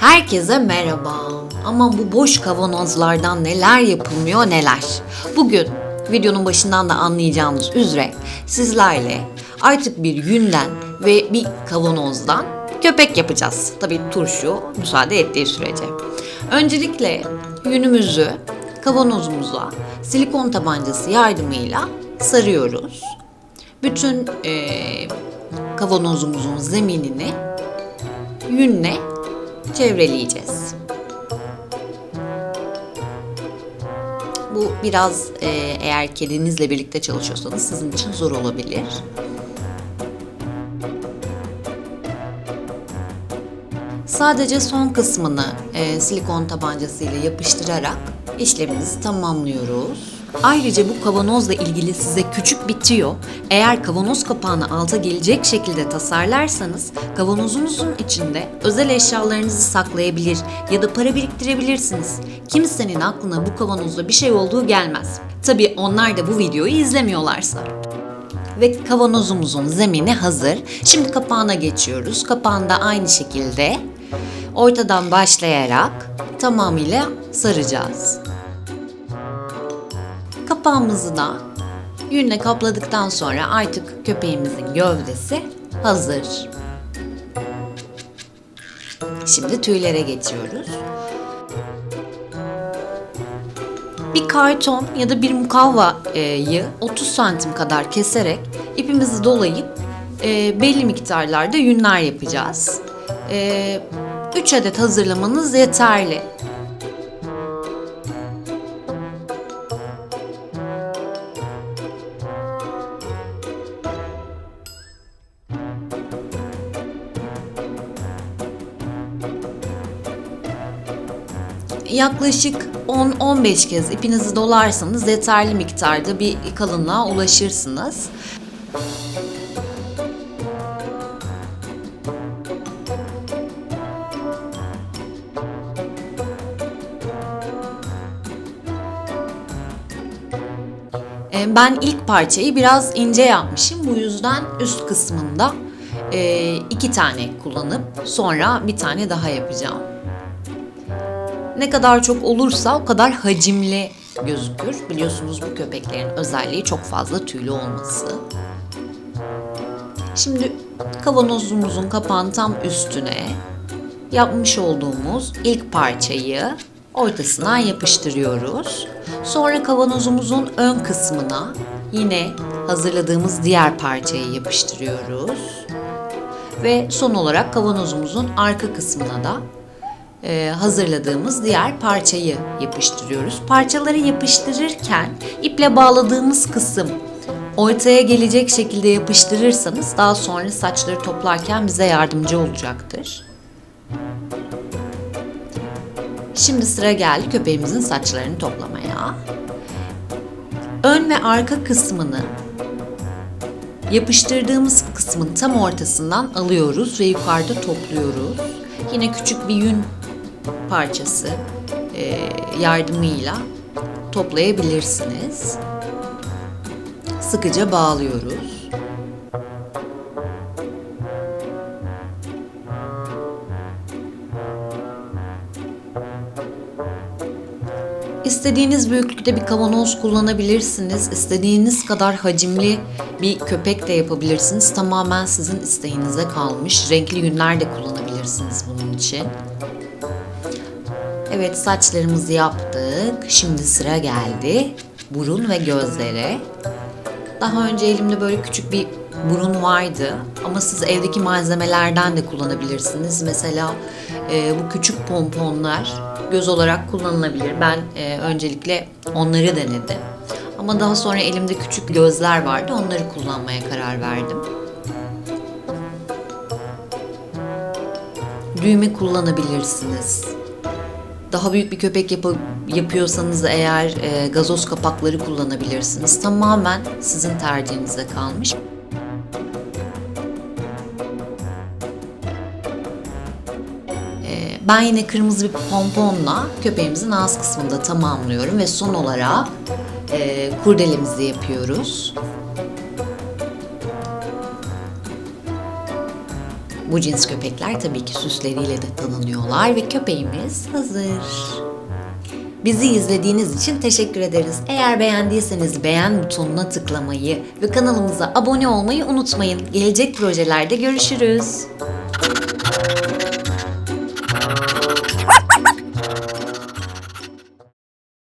Herkese merhaba. Ama bu boş kavanozlardan neler yapılmıyor neler. Bugün videonun başından da anlayacağınız üzere sizlerle artık bir yünden ve bir kavanozdan köpek yapacağız. Tabii turşu müsaade ettiği sürece. Öncelikle yünümüzü kavanozumuza silikon tabancası yardımıyla sarıyoruz. Bütün e, kavanozumuzun zeminini yünle çevreleyeceğiz. Bu biraz e, eğer kedinizle birlikte çalışıyorsanız sizin için zor olabilir. Sadece son kısmını e, silikon tabancasıyla yapıştırarak işlemimizi tamamlıyoruz. Ayrıca bu kavanozla ilgili size küçük bir tüyo. Eğer kavanoz kapağını alta gelecek şekilde tasarlarsanız kavanozunuzun içinde özel eşyalarınızı saklayabilir ya da para biriktirebilirsiniz. Kimsenin aklına bu kavanozda bir şey olduğu gelmez. Tabii onlar da bu videoyu izlemiyorlarsa ve kavanozumuzun zemini hazır. Şimdi kapağına geçiyoruz. Kapağını da aynı şekilde ortadan başlayarak tamamıyla saracağız. Kapağımızı da yünle kapladıktan sonra artık köpeğimizin gövdesi hazır. Şimdi tüylere geçiyoruz. Bir karton ya da bir mukavvayı 30 santim kadar keserek ipimizi dolayıp e, belli miktarlarda yünler yapacağız. 3 adet hazırlamanız yeterli. Yaklaşık 10-15 kez ipinizi dolarsanız yeterli miktarda bir kalınlığa ulaşırsınız. Ee, Ben ilk parçayı biraz ince yapmışım. Bu yüzden üst kısmında e, iki tane kullanıp sonra bir tane daha yapacağım. Ne kadar çok olursa o kadar hacimli gözükür. Biliyorsunuz bu köpeklerin özelliği çok fazla tüylü olması. Şimdi kavanozumuzun kapağının tam üstüne yapmış olduğumuz ilk parçayı ortasına yapıştırıyoruz. Sonra kavanozumuzun ön kısmına yine hazırladığımız diğer parçayı yapıştırıyoruz. Ve son olarak kavanozumuzun arka kısmına da hazırladığımız diğer parçayı yapıştırıyoruz. Parçaları yapıştırırken iple bağladığımız kısım ortaya gelecek şekilde yapıştırırsanız daha sonra saçları toplarken bize yardımcı olacaktır. Şimdi sıra geldi köpeğimizin saçlarını toplamaya. Ön ve arka kısmını yapıştırdığımız kısmın tam ortasından alıyoruz ve yukarıda topluyoruz. Yine küçük bir yün parçası e, yardımıyla toplayabilirsiniz. Sıkıca bağlıyoruz. İstediğiniz büyüklükte bir kavanoz kullanabilirsiniz. İstediğiniz kadar hacimli bir köpek de yapabilirsiniz. Tamamen sizin isteğinize kalmış. Renkli yünler de kullanabilirsiniz bunun için. Evet saçlarımızı yaptık. Şimdi sıra geldi burun ve gözlere. Daha önce elimde böyle küçük bir burun vardı ama siz evdeki malzemelerden de kullanabilirsiniz. Mesela e, bu küçük pomponlar göz olarak kullanılabilir. Ben e, öncelikle onları denedim. Ama daha sonra elimde küçük gözler vardı. Onları kullanmaya karar verdim. Düğme kullanabilirsiniz. Daha büyük bir köpek yapı- yapıyorsanız eğer e, gazoz kapakları kullanabilirsiniz. Tamamen sizin tercihinize kalmış. E, ben yine kırmızı bir pomponla köpeğimizin ağız kısmında tamamlıyorum ve son olarak e, kurdelemizi yapıyoruz. Bu cins köpekler tabii ki süsleriyle de tanınıyorlar ve köpeğimiz hazır. Bizi izlediğiniz için teşekkür ederiz. Eğer beğendiyseniz beğen butonuna tıklamayı ve kanalımıza abone olmayı unutmayın. Gelecek projelerde görüşürüz.